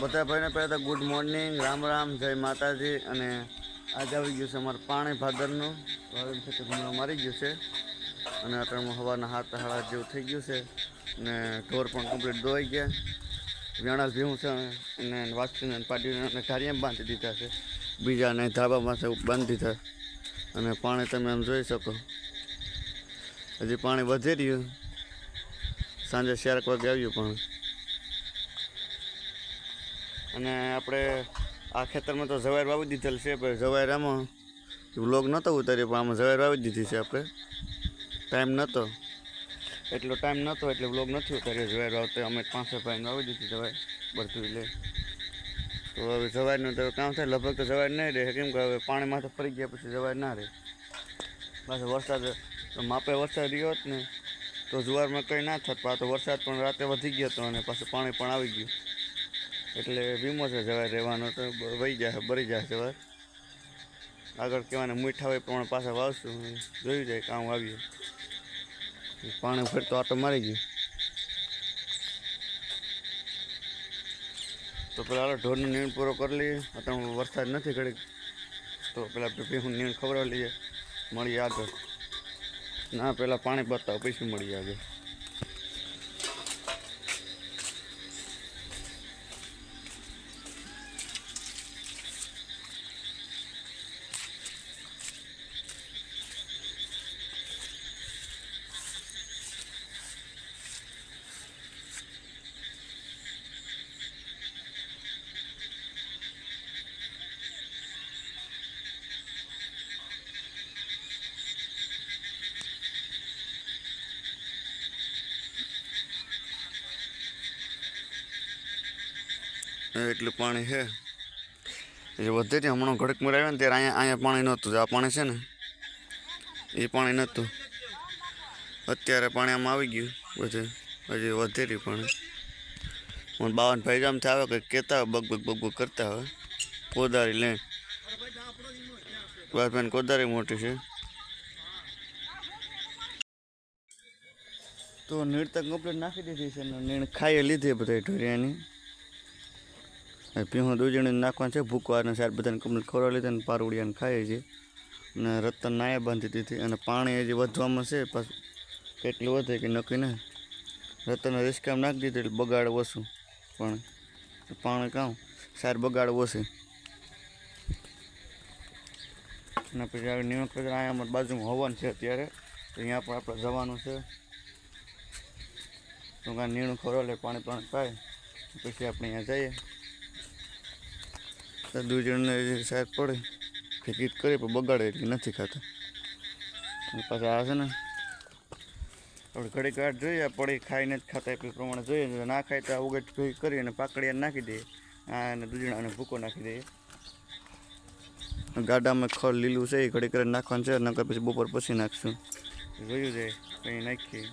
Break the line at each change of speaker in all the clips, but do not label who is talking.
બધા ભાઈને પહેલાં તો ગુડ મોર્નિંગ રામ રામ, જય માતાજી અને આજે આવી ગયું છે અમારું પાણી ભાદરનું. હમણાં મારી ગયું છે. અને અત્યારમાં હવાના હાથ હાડા જેવું થઈ ગયું છે. અને ઢોર પણ કમ્પ્લીટ ધોઈ ગયા. વ્યાણા ભીવું છે અને વાસ્તીને પાટીને અને ઘારિયા બાંધી દીધા છે. બીજાને ધાબામાં છે બાંધી દીધા. અને પાણી તમે આમ જોઈ શકો. હજી પાણી વધી રહ્યું. સાંજે ચારક વાગે આવ્યું પાણી. અને આપણે આ ખેતરમાં તો જવાર વાવી દીધેલ છે, પણ જવાર આમાં વ્લોગ નહોતો ઉતાર્યો, પણ આમાં જવાર વાવી દીધી છે આપણે. ટાઈમ નહોતો એટલો ટાઈમ નહોતો એટલે વ્લોગ નથી ઉતાર્યો જવાર વાવતે અમે પાંચસો ભાઈને વાવી દીધી જવાય બધું લે તો હવે જવારનું તો કામ થાય, લગભગ તો જવાર નહીં રહે, કેમ કે હવે પાણીમાં તો ફરી ગયા પછી જવાર ના રહે. પાછો વરસાદ માપે વરસાદ રહ્યો હોત ને તો જુવારમાં કંઈ ના થત પણ તો વરસાદ પણ રાતે વધી ગયો હતો અને પાછું પાણી પણ આવી ગયું. એટલે વીમો છે જવાય રહેવાનો તો વહી જાય બરી જાય જવાય આગળ કહેવાને મીઠા હોય પ્રમાણે પાછા વાવશું જોયું જાય કામ આવીએ પાણી ફરતો આટો મારી ગયું. તો પેલા હાલો ઢોરનો નીણ પૂરો કરી લઈએ. અત્યારે વરસાદ નથી ઘડીક. તો પેલા હું નીણ ખવડાવી લઈએ. મળીએ આગળ. ના, પેલા પાણી બતાવો પછી મળીએ આગળ. એટલું પાણી છે એ વધે છે હમણાં ઘડકમાં ને ત્યારે અહીંયા અહીંયા પાણી નહોતું. આ પાણી છે ને, એ પાણી નહોતું. અત્યારે પાણી આમ આવી ગયું. બધું હજી વધે રહ્યું પાણી. હું બાવન ભાઈ ગામથી આવે કંઈક કહેતા હોય, બગ બગ કરતા હોય. કોદારી લે. બસ કોદારી મોટી છે. તો નીણ તો કમ્પ્લીટ નાખી દીધી છે ને, નીણ ખાઈ લીધી બધા ઢોરિયાની. પીહું દૂજણી નાખવાનું છે ભૂકો સાહેબ બધાને કમ્પ્લીટ ખવડાવી લીધા અને પારુડિયાને ખાઈએ છે. અને રતન નાયા બાંધી દીધી અને પાણી હજી વધવામાં છે, પાછું કેટલું વધે કે નક્કી નહીં. રતન રિસ્કામ નાખી દીધું એટલે બગાડ ઓછું. પણ પાણી કામ? સાર બગાડ ઓછી. અને પછી આગળ નિયમ કરીને અહીંયા બાજુમાં હવન છે અત્યારે. અહીંયા પણ આપણે જવાનું છે. તો કાંઈ નીણું ખવડાવે પાણી પાણી પાય પછી આપણે અહીંયા જઈએ. તો દૂજણને સાહેબ પડે ગીત કરે પણ બગાડે એટલે નથી ખાતા. પાછા આ છે ને, આપણે ઘડી કાઢ જોઈએ પડી ખાઈને જ ખાતા, એ પ્રમાણે જોઈએ. ના ખાય તો ઉગટ ભેગી કરી અને પાકડીયા નાખી દઈએ. આ અને દૂજણાને ભૂકો નાખી દઈએ. ગાડામાં ખળ લીલું છે, એ ઘડી કરીને નાખવાનું છે, નકર પછી બપોર પછી નાખશું. જોયું જાય કંઈ નાખીએ.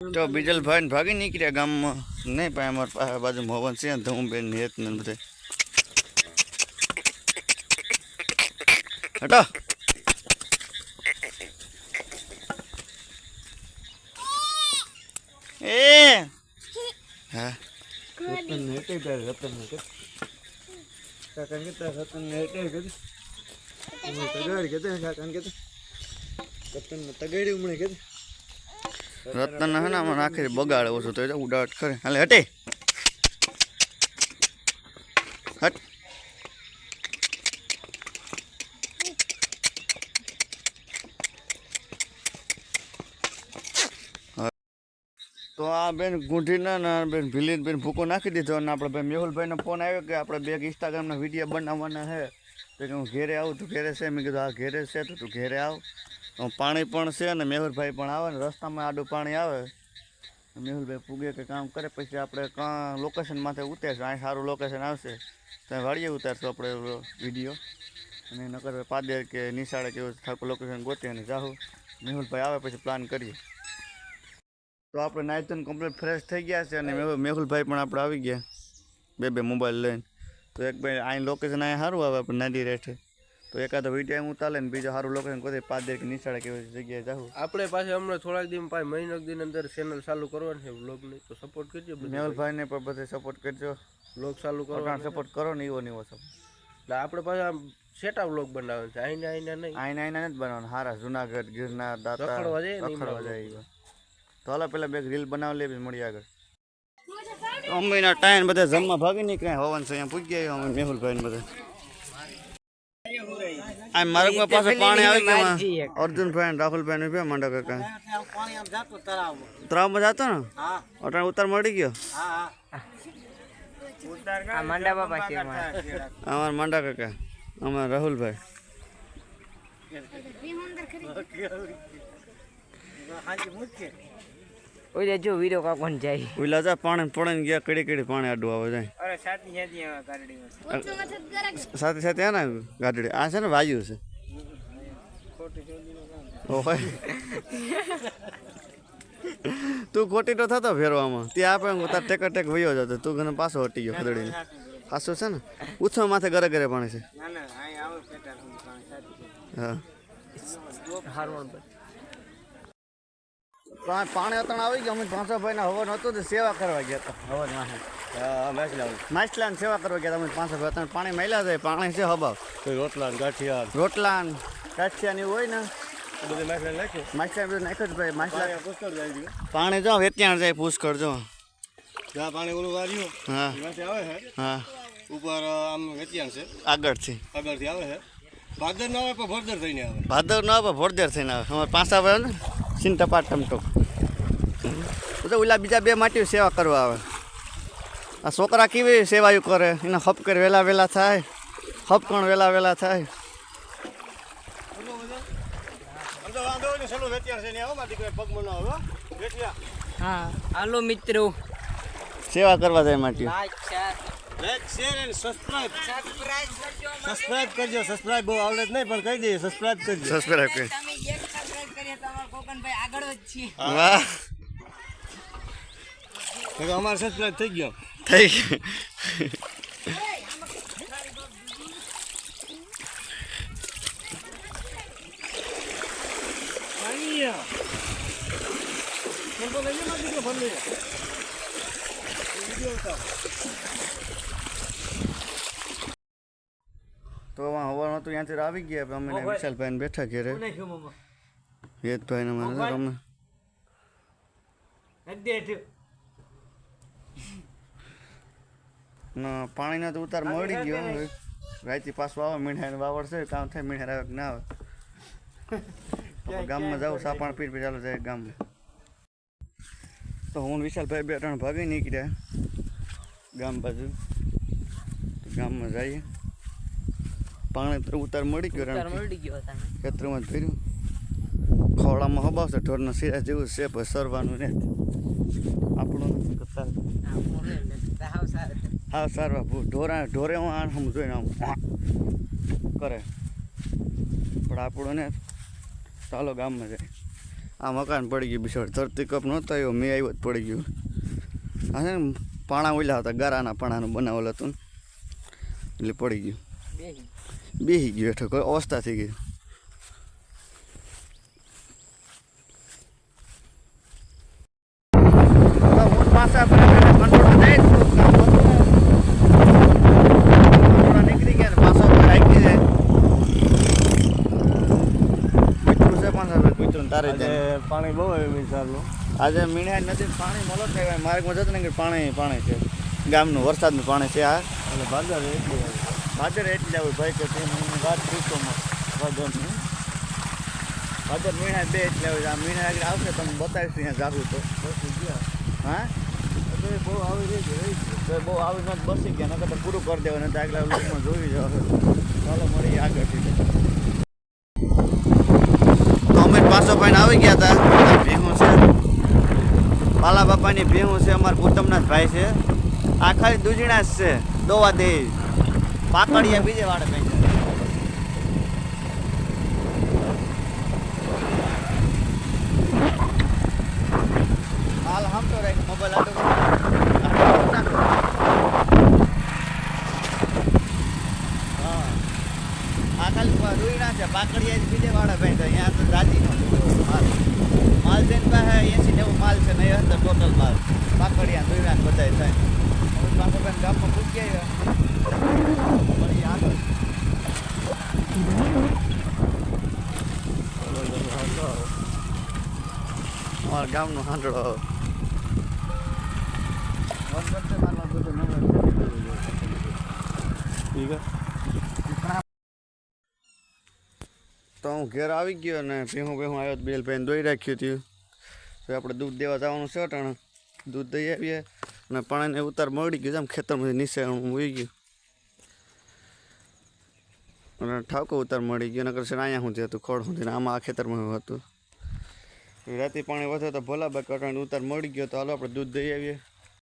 તો બીજલ ભાઈ ભાગી નીકળ્યા ગામમાં. નહીં પણ અમારા પાસે બાજુ મોહન છે ધમબેન હેત ને બધે. હટો. એ! હા. રતન હેટે તારે રતન કે કાકા કે તારે રતન હેટે કે તગાડી કે કાકા કે રતન તગાડી, ઉમણે કે રતન હે ને, આમાં નાખી બગાડે છો તો ઉડાવટ કરે. હાલે, હટે. હટ. તો આ બેન ગુંઠીના ને બેન ભીલીન બેન ભૂકો નાખી દીધો અને આપણે ભાઈ મેહુલભાઈનો ફોન આવ્યો કે આપણે બે ઇન્સ્ટાગ્રામના વીડિયો બનાવવાના છે તો હું ઘેરે આવું, તું ઘેરે છે? મેં કીધું આ ઘેરે છે, તો તું ઘેરે આવ. પાણી પણ છે અને મેહુલભાઈ પણ આવે ને રસ્તામાં આડું પાણી આવે. મેહુલભાઈ પૂગે કે કામ કરે, પછી આપણે કાં લોકેશન માથે ઉતારશું. અહીં સારું લોકેશન આવશે. ત્યાં વાડીએ ઉતારશું આપણે વીડિયો અને નકર પાદેર કે નિશાળે કે ઠાકોર લોકેશન ગોતી અને જાહું. મેહુલભાઈ આવે પછી પ્લાન કરીએ. તો આપણે નાયતન કમ્પ્લીટ ફ્રેશ થઈ ગયા છે અને મેહુલભાઈ પણ આપણે આવી ગયા. બે બે મોબાઈલ લઈને. તો એક ભાઈ અહીં લોકેશન અહીંયા સારું આવે આપણે નદી રેઠે. તો એકાદો વીડિયો એમ ઉતારે ને બીજો સારું લોકેશન કોઈ પાંચ કે નિશાળે કે જગ્યાએ જાવું
આપણે પાસે હમણાં થોડાક દિન પાસે મહિનો દિન અંદર ચેનલ ચાલુ કરવાની છે વ્લોગની તો સપોર્ટ કરજો
મેહુલભાઈને પણ બધે સપોર્ટ કરજો.
બ્લોગ ચાલુ કરો
સપોર્ટ કરો ને એવો ને એવો સપોર્ટ
એટલે આપણે પાસે આમ સેટા બ્લોગ બનાવવાનો છે. આઈને આઈને નહીં.
આઈને આઈને નથી બનાવવાનું. હારા જુનાગઢ ગિરનાર દાતા
રખડવા જાય
રખડવા જાય. તો હાલો પેલા બે રીલ બનાવી લે મળી આગળ. મમ્મીના ટાઈમ બધા જમવા ભાગી નીકળ્યા હવન છે. અહીંયા પૂછી ગયા અમે મેહુલભાઈ બધા. આ માર્ગમાં પાછું પાણી આવી ગયું અર્જુનભાઈ ને રાહુલભાઈ ને ઉભ્યા માંડા કાકા તળાવમાં જાતો ને? અટાણે ઉતાર મળી ગયો? અમારા. માંડા કાકા અમારા રાહુલભાઈ.
ઓય જો વીરો કાકોન જાય.
ઓલા જા પાણી પડે ગયા કડી કડી પાણી આડું આવે જાય.
સાથી સાથી
આ ને ગાડી આ છે ને વાયુ છે. તું ખોટી તો થતો ફેરવામાં. ત્યાં આપે હું તાર ટેક ટેક વયો જતો. તું ઘણો પાછો હટી ગયો ખદડીને. પાછો છે ને? ઉછો માથે ઘરે ઘરે પાણી છે.
ના ના
હા. પાણી અતણ આવી ગયું. અમે પાંચસો ભાઈના હવન હતું તો સેવા કરવા ગયા હતા. હવન માથે માછલાની સેવા કરવા ગયા તમે પાંચસો અતણ પાણી મળ્યા જાય પાણી છે હબાવ.
રોટલા ગાંઠિયા
રોટલા ગાંઠિયા ને હોય ને. માછલા માછલા પાણી જો વેત્યાણ જાય પુષ્કળ જો.
જ્યાં પાણી ઓલું વાર્યું
હા.
આવે છે
હા.
ઉપર આમ વેતિયાણ છે.
આગળથી.
આગળથી આવે છે ભાદર ના આવે પણ ભરદર થઈને આવે.
ભાદર ન આવે ભોરદેર થઈને આવે. અમારે પાસા આવે ને ટપાટ ટમટો બધા ઓલા બીજા બે માટી સેવા કરવા આવે. આ છોકરા કેવી સેવાયું કરે? એના હપકર વહેલા વહેલા થાય. હપકણ વહેલા વહેલા થાય.
હા. હાલો મિત્રો.
સેવા કરવા જાય માટે.
સબસ્ક્રાઇબ
સબસ્ક્રાઇબ કરજો
સબસ્ક્રાઇબ બહુ આવડે જ નહીં પણ કહી દઈએ સબસ્ક્રાઇબ કરજો.
કરી.
સબસ્ક્રાઇબ કરીએ તો આગળ જ છીએ.
અમારે સબસ્ક્રાઇબ થઈ ગયો.
થઈ ગયું તો હવાનું હતું ત્યાંથી આવી ગયા પણ અમે વિશાલભાઈ ને બેઠા ઘેરે. હેતભાઈ ને મારે અમે ના પાણીનો તો ઉતાર મળી ગયો રાતી પાછું આવે મીઠાઈ વાવડ છે કામ થાય મીઠાઈ આવે ના આવે. ગામમાં જાઉં સાપણ પીર પી ચાલો જાય ગામમાં. તો હું વિશાલભાઈ બે ત્રણ ભાગી નીકળ્યા ગામ બાજુ. ગામમાં જઈએ. પાણી તો ઉતાર મળી ગયો
મળી ગયો
ખેતરમાં જ ભર્યું. ખોળામાં હબાવશે ઢોરના સિરા જેવું છે પણ સરવાનું ને આપણું નથી કરતા
હા સારું
ઢોરા ઢોરે હું આ હમ જોઈને આમ કરે. પણ આપણું ને ચાલો ગામમાં જાય. આ મકાન પડી ગયું બિસાડ ધરતી કપ નહોતો આવ્યો, મેં આવ્યો જ પડી ગયું. હા છે ને પાણા ઓલા હતા, ગારાના પાણાનું બનાવેલ હતું એટલે પડી ગયું. બેસી ગયું હેઠળ, કોઈ અવસ્થા થઈ ગઈ. પાછા નીકળી ગયા ને પાછા ઉપર રાખી જાય કૂતરું છે પાછા ભાઈ કૂતરું તારે જ જાય.
પાણી બહુ આવ્યું મિસાલનું
આજે મીણ્યા નદી પાણી મળો થાય માર્ગમાં જતો ને પાણી પાણી છે. ગામનું વરસાદનું પાણી છે આ.
એટલે ભાદર એટલી
ભાદર એટલી આવું ભાઈ કે વાત પૂછોમાં ભાદરની. ભાદર મીણા બે એટલે આવે આ મીણા આગળ આવશે તમે બતાવીશ ત્યાં જાગું તો. હા?
તો બહુ આવી રહી છે
બહુ આવી નથી બસી ગયા નકર તો પૂરું કરી દેવાનું તો આગલા લોકમાં જોઈ જાવ ચાલો મળીએ આગળથી. અમે ભાઈને આવી ગયા હતા ભેહું છે. બાલા બાપાની ભેહું છે. અમારા જ ભાઈ છે. આ ખાલી દુજીણા જ છે. દોવા દે. પાકડિયા બીજે વાળે ભાઈ હાલ હમ તો રાખ. મોબાઈલ આટો હા આ ખાલી રાખડિયા દોડ્યા બધાય થાય હવે પાછા બેન ગામમાં પૂછી આવ્યા વળી આગળ અમારા ગામનો હાંડળો તો હું ઘેર આવી ગયો ને ભેહું ભેહું આવ્યો બેલ ભાઈને દોઈ રાખ્યું હતું. તો આપણે દૂધ દેવા જવાનું છે અટાણે. દૂધ દઈ આવીએ અને પાણીને ઉતાર મળી ગયું આમ ખેતરમાંથી નીચે ઉઈ ગયું. અને ઠાકો ઉતાર મળી ગયો, નકર છે અહીંયા હું હતું ખોડ સુધી આમાં આ ખેતરમાં હતું. રાતે પાણી વધે તો ભલા બાકી ઉતાર મળી ગયો તો હાલો આપણે દૂધ દઈ આવીએ.